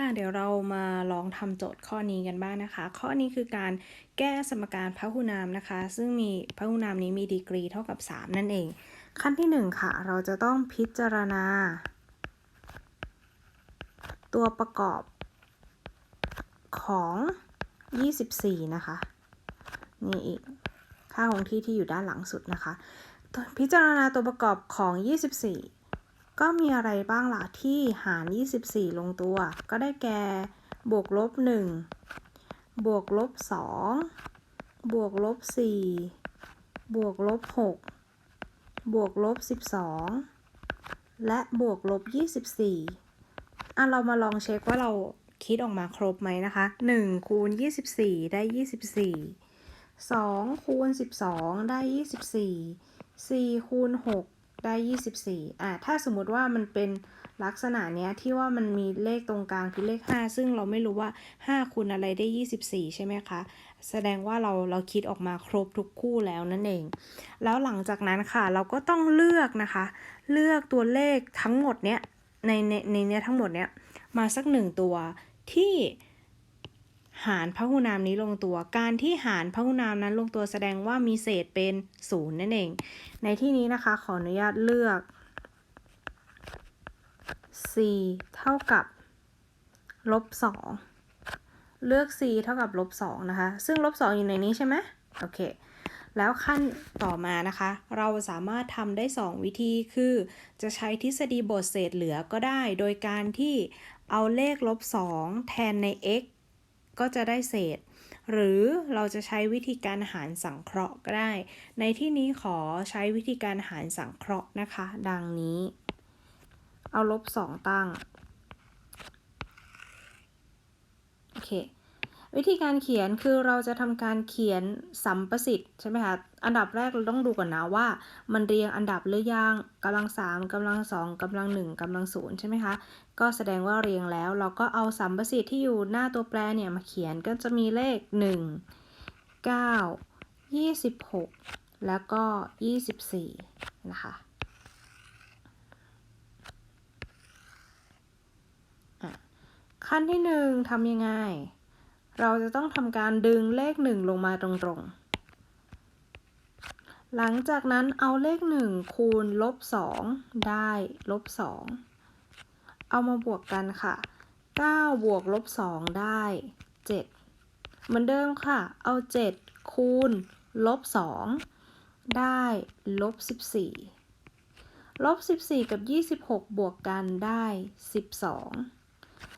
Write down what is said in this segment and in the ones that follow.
ค่ะเดี๋ยวเรามาลองทำโจทย์ข้อนี้กันบ้างนะคะ ข้อนี้คือการแก้สมการพหุนามนะคะ ซึ่งมีพหุนามนี้มีดีกรีเท่ากับ 3 นั่นเอง ขั้นที่ 1 ค่ะ เราจะต้องพิจารณา ตัวประกอบของ 24 นะคะนี่อีกค่าคงที่ที่อยู่ด้านหลังสุดนะคะ พิจารณาตัวประกอบของ 24 ก็มีอะไรบ้างล่ะที่หาร 24 ลงตัว ก็ได้แก่ บวกลบ 1 บวกลบ 2 บวกลบ 4 บวกลบ 6 บวกลบ 12 และบวกลบ 24 อะ เรามาลองเช็คว่าเราคิดออกมาครบไหมนะคะ 1 คูณ 24 ได้ 24 2 คูณ 12 ได้ 24 4 คูณ 6 ได้ 24อะถ้าสมมติว่ามันเป็นลักษณะเนี้ยที่ว่ามันมีเลขตรงกลางคือเลข 5 ซึ่งเราไม่รู้ว่า 5คูณอะไรได้ 24 ใช่ไหมคะ แสดงว่าเราเราคิดออกมาครบทุกคู่แล้วนั่นเอง แล้วหลังจากนั้นค่ะเราก็ต้องเลือกนะคะ เลือกตัวเลขทั้งหมดเนี้ยในในในเนี้ยทั้งหมดเนี้ยมาสักหนึ่งตัวที่ หารพหุนามนี้ลงตัว การที่หารพหุนามนั้นลงตัวแสดงว่ามีเศษเป็นศูนย์นั่นเอง ในที่นี้นะคะขออนุญาตเลือก c เท่ากับลบ2เลือก c เท่ากับลบ2นะคะ ซึ่งลบ2อยู่ในนี้ใช่ไหมโอเค แล้วขั้นต่อมานะคะ เราสามารถทำได้ 2 วิธีคือ จะใช้ทฤษฎีบทเศษเหลือก็ได้ โดยการที่เอาเลขลบ2แทนใน x ก็จะได้เศษ หรือเราจะใช้วิธีการหารสังเคราะห์ก็ได้ ในที่นี้ขอใช้วิธีการหารสังเคราะห์นะคะ ดังนี้ เอาลบ 2 ตั้ง โอเค วิธีการเขียนคือเราจะทำการเขียนสัมประสิทธิ์ใช่ไหมคะ อันดับแรกเราต้องดูก่อนนะว่า มันเรียงอันดับหรือยังกำลังสามกำลังสองกำลังหนึ่งกำลังศูนย์ใช่ไหมคะ ก็แสดงว่าเรียงแล้ว เราก็เอาสัมประสิทธิ์ที่อยู่หน้าตัวแปรเนี่ยมาเขียนก็จะมีเลข 1 9 26 แล้วก็ 24 นะคะขั้นที่หนึ่งทำยังไง เราจะต้องทำการดึงเลขหนึ่งลงมาตรงๆ หลังจากนั้นเอาเลขหนึ่งคูณลบสองได้ลบสองเอามาบวกกันค่ะ 9 บวกลบ 2 ได้ 7 เหมือนเดิมค่ะ เอา 7 คูณลบ 2 ได้ลบ 14 ลบ 14 กับ 26 บวกกันได้ 12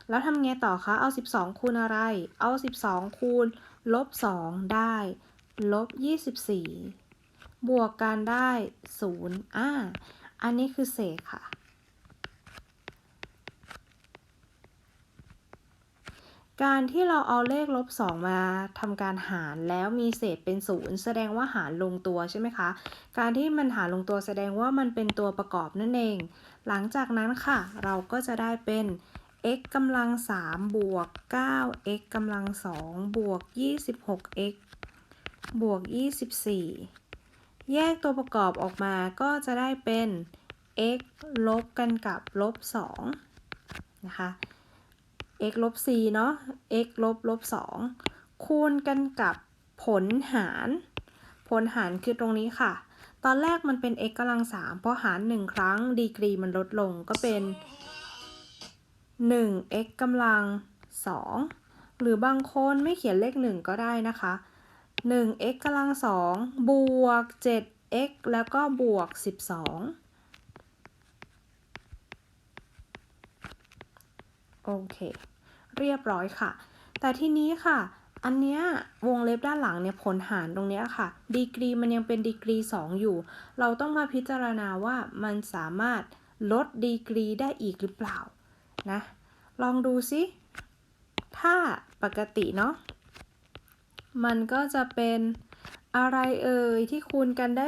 แล้วทำไงต่อคะเอา 12 คูณอะไร เอา 12 คูณลบ 2 ได้ลบ 24 บวกกันได้ 0อ่าอันนี้คือเศษค่ะ การที่เราเอาเลขลบ 2 มาทำการหารแล้วมีเศษเป็นศูนย์แสดงว่าหารลงตัวใช่ไหมคะ การที่มันหารลงตัวแสดงว่ามันเป็นตัวประกอบนั่นเอง หลังจากนั้นค่ะ เราก็จะได้เป็น x กำลัง3บวก 9x กำลัง2บวก 26x บวก24แยกตัวประกอบออกมาก็จะได้เป็น x ลบกันกับลบ2นะคะ x ลบ c เนาะ x ลบลบ2คูณกันกับผลหาร ผลหารคือตรงนี้ค่ะ ตอนแรกมันเป็น x กำลัง3พอหาร1ครั้งดีกรีมันลดลงก็เป็น 1x กำลัง 2 หรือบางคนไม่เขียนเลข 1 ก็ได้นะคะ 1x กำลัง 2 บวก 7x แล้วก็บวก 12 โอเค เรียบร้อยค่ะ แต่ทีนี้ค่ะ อันเนี้ยวงเล็บด้านหลังเนี่ยผลหารตรงเนี้ยค่ะ ดีกรีมันยังเป็นดีกรี 2 อยู่ เราต้องมาพิจารณาว่ามันสามารถลดดีกรีได้อีกหรือเปล่า นะ ลองดูซิ ถ้าปกติเนาะ มันก็จะเป็นอะไรเอ่ยที่คูณกันได้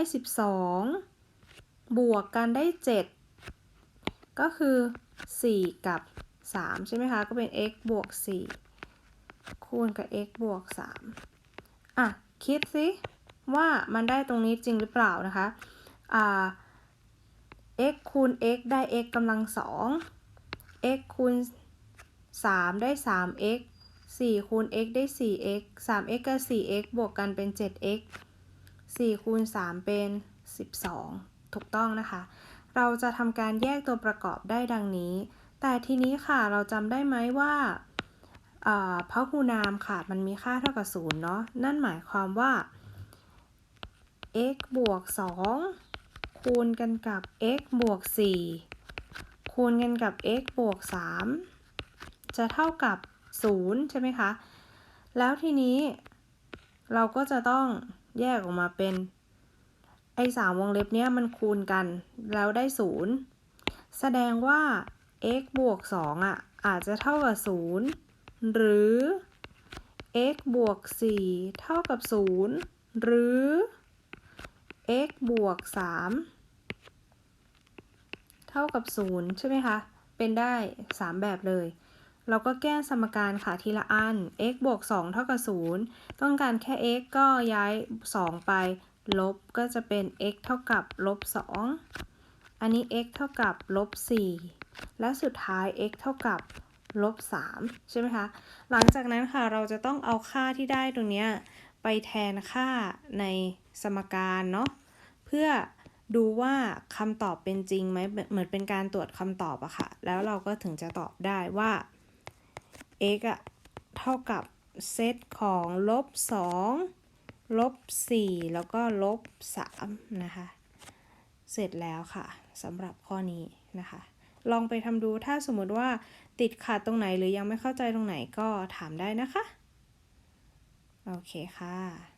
12 บวกกันได้ 7 ก็คือ 4 กับ 3 ใช่ไหมคะ ก็เป็น x บวก 4 คูณกับ x บวก 3 อะ คิดสิว่ามันได้ตรงนี้จริงหรือเปล่านะคะ อ่า x คูณ x ได้ x กำลัง2 x คูณ 3 ได้ 3x 4คูณ x ได้ 4x 3x กับ 4x บวกกันเป็น 7x 4คูณ 3 เป็น 12 ถูกต้องนะคะ เราจะทำการแยกตัวประกอบได้ดังนี้ แต่ทีนี้ค่ะ เราจำได้ไหมว่าพหูนามค่ะ มันมีค่าเท่ากับ 0 เนาะ นั่นหมายความว่า x บวก 2 คูณกันกับ x บวก 4 คูณกันกับ x บวก 3 จะเท่ากับ 0 ใช่ไหมคะ แล้วทีนี้เราก็จะต้องแยกออกมาเป็นไอ้สามวงเล็บเนี้ยมันคูณกันแล้วได้ 0 แสดงว่า x บวก 2อะอาจจะเท่ากับ 0 หรือ x บวก 4 เท่ากับ 0 หรือ x บวก 3 เท่ากับ 0 ใช่ไหมคะ เป็นได้ 3 แบบเลย เราก็แก้สมการค่ะทีละอัน x บวก 2 เท่ากับ 0 ต้องการแค่ x ก็ย้าย 2 ไป ลบก็จะเป็น x เท่ากับลบ 2 อันนี้ x เท่ากับลบ 4 และสุดท้าย x เท่ากับลบ 3 ใช่ไหมคะ หลังจากนั้นค่ะเราจะต้องเอาค่าที่ได้ตรงนี้ไปแทนค่าในสมการเนาะเพื่อ ดูว่าคำตอบเป็นจริงไหมเหมือนเป็นการตรวจคำตอบอะค่ะ แล้วเราก็ถึงจะตอบได้ว่า x อะเท่ากับเซตของลบ2ลบ4แล้วก็ลบ3นะคะ เสร็จแล้วค่ะสำหรับข้อนี้นะคะ ลองไปทำดูถ้าสมมติว่าติดขัดตรงไหนหรือยังไม่เข้าใจตรงไหนก็ถามได้นะคะ โอเคค่ะ